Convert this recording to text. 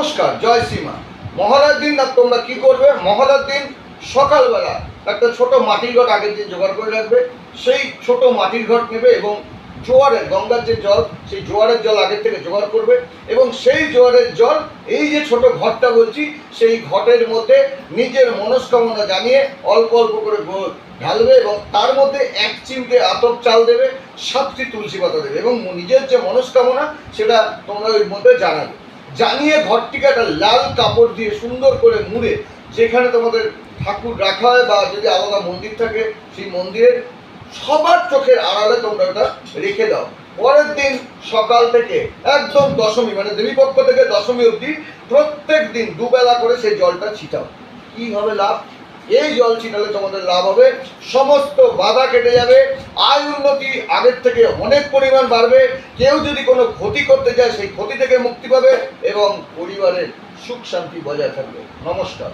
নমস্কার, জয় শ্রীমা। মহালয়ার দিন না তোমরা কি করবে? মহালয়ার দিন সকালবেলা একটা ছোট মাটির ঘট আগের দিন জোগাড় করে রাখবে। সেই ছোট মাটির ঘট নেবে এবং জোয়ারের, গঙ্গার যে জল, সেই জোয়ারের জল আগের থেকে জোগাড় করবে এবং সেই জোয়ারের জল, এই যে ছোট ঘরটা বলছি, সেই ঘটের মধ্যে নিজের মনস্কামনা জানিয়ে অল্প অল্প করে ঢালবে এবং তার মধ্যে এক চিমটে আতপ চাল দেবে, সাতটি তুলসী পাতা দেবে এবং নিজের যে মনস্কামনা, সেটা তোমরা ওই মধ্যে জানাবে। জানিয়ে ঘরটিকে একটা লাল কাপড় দিয়ে সুন্দর করে মুড়ে যেখানে তোমাদের ঠাকুর রাখা হয় বা যদি আলাদা মন্দির থাকে, সেই মন্দিরের সবার চোখের আড়ালে তোমরা ওটা রেখে দাও। পরের দিন সকাল থেকে একদম দশমী মানে দেবীপক্ষ থেকে দশমী অবধি প্রত্যেক দিন দুবেলা করে সেই জলটা ছিটাও। কি হবে লাভ? এই জল ছিটালে তোমাদের লাভ হবে। সমস্ত বাধা কেটে যাবে। আয় উন্নতি আগের থেকে অনেক পরিমাণ বাড়বে। কেউ যদি কোনো ক্ষতি করতে যায়, সেই ক্ষতি থেকে মুক্তি পাবে এবং পরিবারের সুখ শান্তি বজায় থাকবে। নমস্কার।